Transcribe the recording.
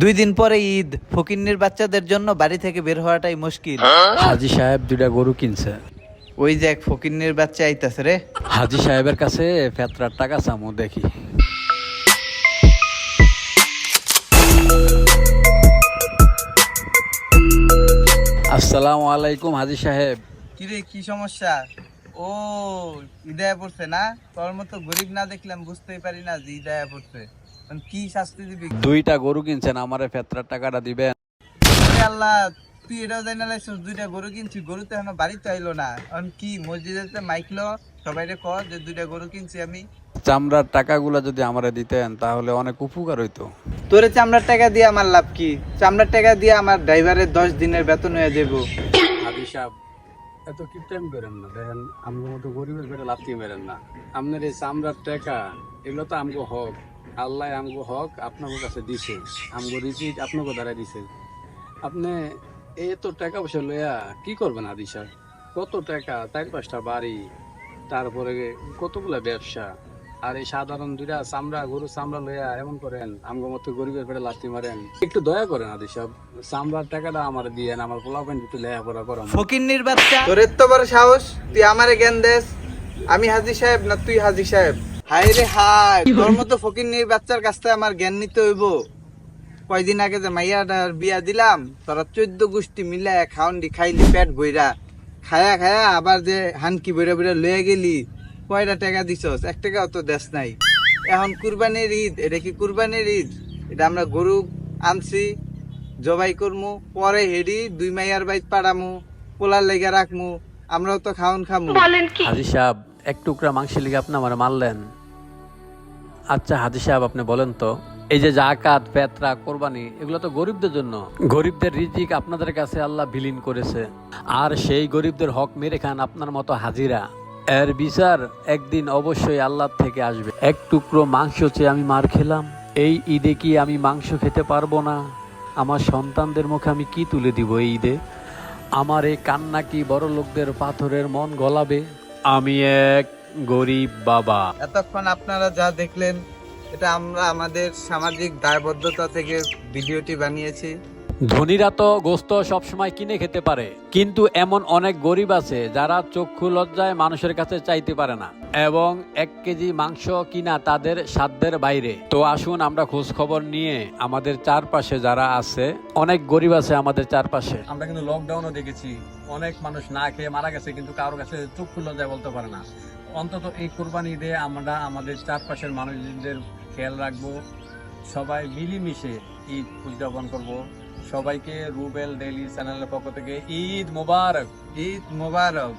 দুই দিন পরে ঈদ ফকিন্নির বাচ্চাদের জন্য বাড়ি থেকে বের হওয়াটাই মুশকিল। হাজি সাহেব দুইটা গরু কিনছে। ওই যে এক ফকিন্নির বাচ্চা আইতাছে রে। হাজি সাহেবের কাছে ফেতরার টাকা চামু দেখি। আসসালামু আলাইকুম হাজি সাহেব। কিরে কি সমস্যা? ও ইদায়া পড়ছে না? তোর মতো গরিব না দেখলাম বুঝতেই পারি না যে ইদায়া পড়ছে। কি শাস্তি দিবি? দুইটা গরু কিনছেন আমারে ফেতরার টাকাটা দিবেন। আল্লাহ তুই এটাও জানি না লাইছিস, দুইটা গরু কিনছি গরু তো এখনও বাড়িতে আইলো না। এখন কি মসজিদে মাইকলো সবাই রে কর যে দুইটা গরু কিনছি আমি? চামড়ার টাকাগুলো যদি আমারে দিতেন তাহলে অনেক উপকার হইতো। তোরে চামড়ার টাকা দিয়ে আমার লাভ কি? চামড়ার টাকা দিয়ে আমার ড্রাইভারের দশ দিনের বেতন হয়ে যাব। সাহেব এত কি টাইম করেন না? দেখেন আমার মতো গরিবের পেটে লাথি মেরেন না। আপনার এই চামড়ার টাকা এগুলো তো আমগো হক। আল্লাহ আমগো হক আপনার কাছে দিছে আমগো রিজিক আপনাকে দ্বারা দিছে। আপনি এই তো টাকা পয়সা লইয়া কি করবেন হাজি সাহেব কত টাকা চার পাঁচটা বাড়ি তারপরে কতগুলা ব্যবসা আর এই সাধারণ দুইটা চামড়া গরু চামড়া লইয়া এমন করেন আমগো মতো গরিবের পেটে লাথি মারেন। একটু দয়া করেন হাজি সাহেব চামড়ার টাকাটা আমার দিয়েন আমার পোলা প্যান্ট একটু লেখাপড়া করাম ফকিন্নির বাচ্চা তোর এত বড় সাহস তুই আমারে জ্ঞান দেস আমি হাজি সাহেব না তুই হাজি সাহেব? হাই রে হাই তোর মতো ফকিন্নির বাচ্চার কাছ থেকে আমার জ্ঞান নিতে হইব। কয়দিন আগে যে মাইয়াটার বিয়া দিলাম তোরা চোদ্দ গোষ্ঠী মিলায় খাওয়ান্ডি খাইলি পেট বইরা খায়া খায়া আবার যে হানকি বইরা বইরা লয়ে গেলি কয়টা টাকা দিছস? এক টাকাও তো দেশ নাই। এখন কুরবানির ঈদ এটা কি কুরবানির ঈদ? এটা আমরা গরু আনছি জবাই করমু পরে হেডি দুই মাইয়ার বাইত পাড়ামু পোলার লেগে রাখমু আমরাও তো খাওন খামু। হাজি সাহেব এক টুকরা মাংসের লিগে আপনি আমার মারলেন। আচ্ছা হাজি সাহেব, আপনি বলেন তো, এই যে জাকাত পেত্রা কোরবানি, এগুলো তো গরিবদের জন্য। গরিবদের রিজিক আপনাদের কাছে আল্লাহ বিলীন করেছে। আর সেই গরিবদের হক মেরে খান আপনার মতো হাজিরা। এর বিচার একদিন অবশ্যই আল্লাহ থেকে আসবে। এক টুকরো মাংস চেয়ে আমি মার খেলাম, এই ঈদে কি আমি মাংস খেতে পারব না? আমার সন্তানদের মুখে আমি কি তুলে দিব এই ঈদে? আমার এই কান্না কি বড় লোকদের পাথরের মন গলাবে? আমি এক গরিব বাবা। এতক্ষণ আপনারা যা দেখলেন এটা আমরা আমাদের সামাজিক দায়বদ্ধতা থেকে ভিডিওটি বানিয়েছি। ধনীরা তো গোস্ত সবসময় কিনে খেতে পারে, কিন্তু এমন অনেক গরিব আছে যারা চক্ষু লজ্জায় মানুষের কাছে চাইতে পারে না এবং এক কেজি মাংস কিনা তাদের সাধ্যের বাইরে। তো আসুন আমরা খোঁজ খবর নিয়ে আমাদের চারপাশে যারা আছে, অনেক গরিব আছে আমাদের চারপাশে। আমরা কিন্তু লকডাউনও দেখেছি, অনেক মানুষ না খেয়ে মারা গেছে, কিন্তু কারোর কাছে চক্ষু লজ্জায় বলতে পারে না। অন্তত এই কোরবানি ঈদে আমরা আমাদের চারপাশের মানুষদের খেয়াল রাখব, সবাই মিলেমিশে ঈদ উদযাপন করব। সবাইকে রুবেল ডেইলি চ্যানেলের পক্ষ থেকে ঈদ মুবারক ঈদ মোবারক।